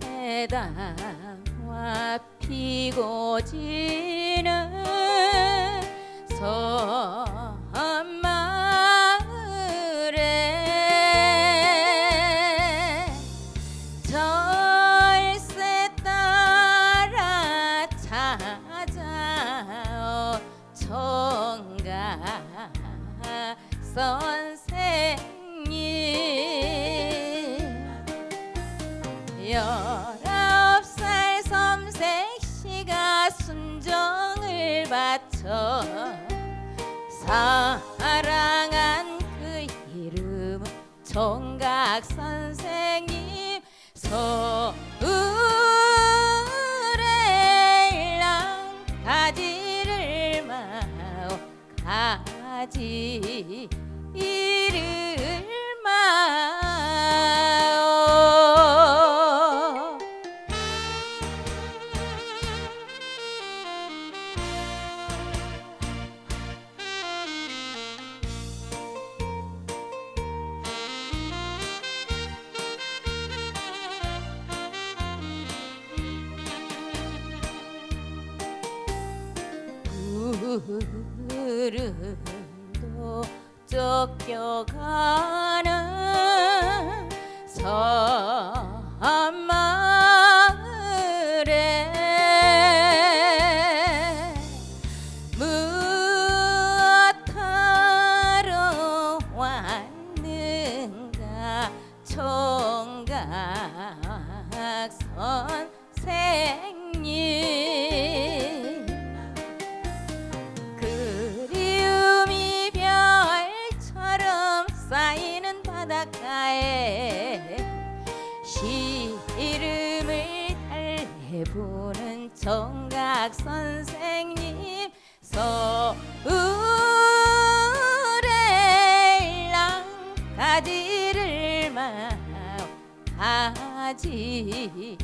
내다와 피고 지는 섬마을에 절세 따라 총각 선 바쳐 사랑한 그 이름은 총각 선생님 일랑 가지를 마오 가지 구름도 쫓겨가는 섬마을에 무엇하러 왔는가? 총각 선생 쌓이는 바닷가에 시름을 달래보는 총각 선생님 서울의 일랑 가지를 마오 가지